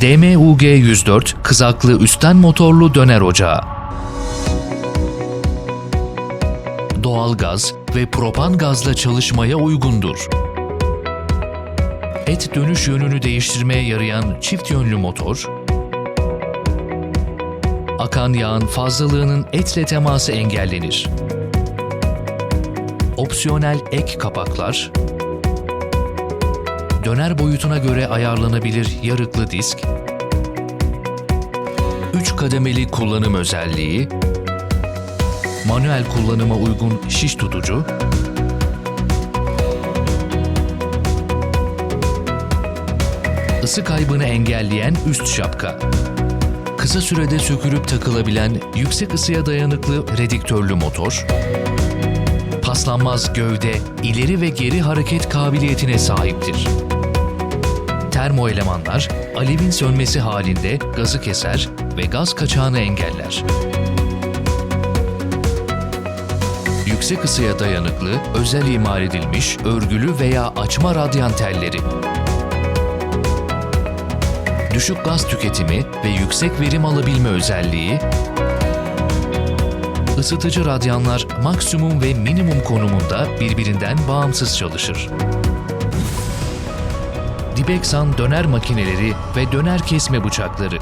DMUG 104 kızaklı üstten motorlu döner ocağı. Doğal gaz ve propan gazla çalışmaya uygundur. Et dönüş yönünü değiştirmeye yarayan çift yönlü motor, akan yağın fazlalığının etle teması engellenir. Opsiyonel ek kapaklar, döner boyutuna göre ayarlanabilir yarıklı disk, 3 kademeli kullanım özelliği, manuel kullanıma uygun şiş tutucu, ısı kaybını engelleyen üst şapka, kısa sürede sökülüp takılabilen yüksek ısıya dayanıklı rediktörlü motor, paslanmaz gövde, ileri ve geri hareket kabiliyetine sahiptir. Termo elemanlar, alevin sönmesi halinde gazı keser ve gaz kaçağını engeller. Yüksek ısıya dayanıklı, özel imal edilmiş, örgülü veya açma radyan telleri. Düşük gaz tüketimi ve yüksek verim alabilme özelliği, ısıtıcı radyanlar maksimum ve minimum konumunda birbirinden bağımsız çalışır. Dibeksan döner makineleri ve döner kesme bıçakları